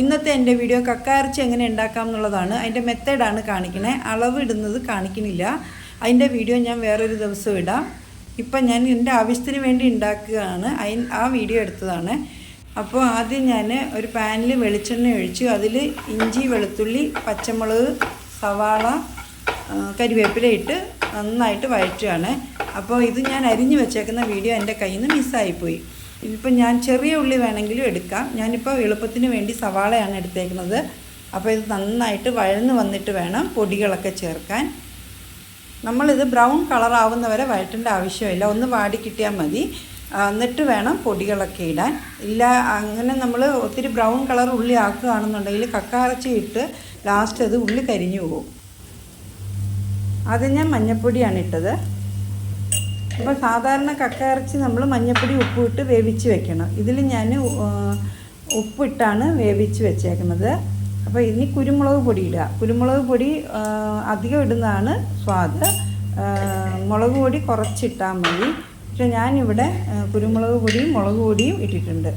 ഇന്നത്തെ എന്റെ വീഡിയോ കക്കയിറച്ചി എങ്ങനെ ഉണ്ടാക്കാം എന്നുള്ളതാണ്. അതിന്റെ മെത്തേഡാണ് കാണിക്കണേ. അളവ് ഇടുന്നത് കാണിക്കണില്ല. അതിന്റെ വീഡിയോ ഞാൻ വേറൊരു ദിവസം ഇടാം. ഇപ്പം ഞാൻ എന്റെ ആവശ്യത്തിന് വേണ്ടി ഉണ്ടാക്കുകയാണ്. അതിന് ആ വീഡിയോ എടുത്തതാണ്. അപ്പോൾ ആദ്യം ഞാൻ ഒരു പാനിൽ വെളിച്ചെണ്ണ ഒഴിച്ചു. അതിൽ ഇഞ്ചി വെളുത്തുള്ളി പച്ചമുളക് സവാള കരിവേപ്പില ഇട്ട് നന്നായിട്ട് വഴറ്റുകയാണ്. അപ്പോൾ ഇത് ഞാൻ അരിഞ്ഞു വെച്ചേക്കുന്ന വീഡിയോ എന്റെ കയ്യിൽ നിന്ന് മിസ്സായിപ്പോയി ഇതിപ്പോൾ ഞാൻ ചെറിയ ഉള്ളി വേണമെങ്കിലും എടുക്കാം. ഞാനിപ്പോൾ എളുപ്പത്തിന് വേണ്ടി സവാളയാണ് എടുത്തേക്കുന്നത്. അപ്പോൾ ഇത് നന്നായിട്ട് വഴന്ന് വന്നിട്ട് വേണം പൊടികളൊക്കെ ചേർക്കാൻ. നമ്മളിത് ബ്രൗൺ കളർ ആവുന്നവരെ വഴറ്റേണ്ട ആവശ്യമില്ല. ഒന്ന് വാടി കിട്ടിയാൽ മതി. എന്നിട്ട് വേണം പൊടികളൊക്കെ ഇടാൻ. ഇല്ല അങ്ങനെ നമ്മൾ ഒത്തിരി ബ്രൗൺ കളർ ഉള്ളി ആക്കുകയാണെന്നുണ്ടെങ്കിൽ കക്കാറച്ചി ഇട്ട് ലാസ്റ്റ് അത് ഉള്ളി കരിഞ്ഞു പോകും. അത് ഞാൻ മഞ്ഞപ്പൊടിയാണ് ഇട്ടത്. അപ്പോൾ സാധാരണ കക്ക ഇറച്ചി നമ്മൾ മഞ്ഞപ്പൊടി ഉപ്പിട്ട് വേവിച്ച് വെക്കണം. ഇതിൽ ഞാൻ ഉപ്പിട്ടാണ് വേവിച്ച് വെച്ചേക്കുന്നത്. അപ്പോൾ ഇനി കുരുമുളക് പൊടി ഇടുക. കുരുമുളക് പൊടി അധികം ഇടുന്നതാണ് സ്വാദ്. മുളക് പൊടി കുറച്ചിട്ടാൽ മതി. പക്ഷെ ഞാനിവിടെ കുരുമുളക് പൊടിയും മുളക് പൊടിയും ഇട്ടിട്ടുണ്ട്.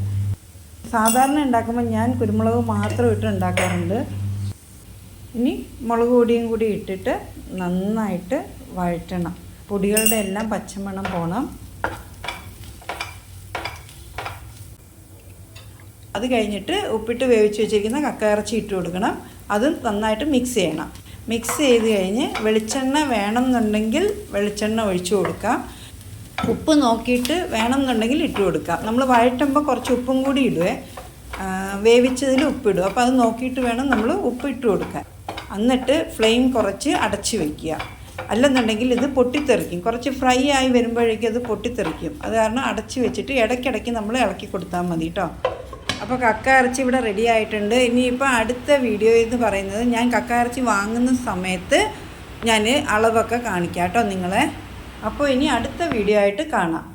സാധാരണ ഉണ്ടാക്കുമ്പോൾ ഞാൻ കുരുമുളക് മാത്രം ഇട്ട് ഉണ്ടാക്കാറുണ്ട്. ഇനി മുളക് പൊടിയും കൂടി ഇട്ടിട്ട് നന്നായിട്ട് വഴറ്റണം. പൊടികളുടെ എല്ലാം പച്ചമണം പോകണം അത് കഴിഞ്ഞിട്ട് ഉപ്പിട്ട് വേവിച്ച് വെച്ചിരിക്കുന്ന കക്കയിറച്ചി ഇട്ട് കൊടുക്കണം. അത് നന്നായിട്ട് മിക്സ് ചെയ്യണം. മിക്സ് ചെയ്ത് കഴിഞ്ഞ് വെളിച്ചെണ്ണ വേണമെന്നുണ്ടെങ്കിൽ വെളിച്ചെണ്ണ ഒഴിച്ചു കൊടുക്കാം. ഉപ്പ് നോക്കിയിട്ട് വേണമെന്നുണ്ടെങ്കിൽ ഇട്ട് കൊടുക്കാം. നമ്മൾ വഴറ്റുമ്പോൾ കുറച്ച് ഉപ്പും കൂടി ഇടുവേ. വേവിച്ചതിൽ ഉപ്പിടും അപ്പോൾ അത് നോക്കിയിട്ട് വേണം നമ്മൾ ഉപ്പ് ഇട്ട് കൊടുക്കാൻ. എന്നിട്ട് ഫ്ലെയിം കുറച്ച് അടച്ച് വെക്കുക. അല്ലെന്നുണ്ടെങ്കിൽ ഇത് പൊട്ടിത്തെറിക്കും. കുറച്ച് ഫ്രൈ ആയി വരുമ്പോഴേക്കും അത് പൊട്ടിത്തെറിക്കും. അത് കാരണം അടച്ച് വെച്ചിട്ട് ഇടയ്ക്കിടയ്ക്ക് നമ്മൾ ഇളക്കി കൊടുത്താൽ മതി കേട്ടോ അപ്പോൾ കക്ക ഇറച്ചി ഇവിടെ റെഡി ആയിട്ടുണ്ട്. ഇനിയിപ്പോൾ അടുത്ത വീഡിയോ എന്ന് പറയുന്നത് ഞാൻ കക്ക ഇറച്ചി വാങ്ങുന്ന സമയത്ത് ഞാൻ അളവൊക്കെ കാണിക്കാം കേട്ടോ നിങ്ങളെ. അപ്പോൾ ഇനി അടുത്ത വീഡിയോ ആയിട്ട് കാണാം.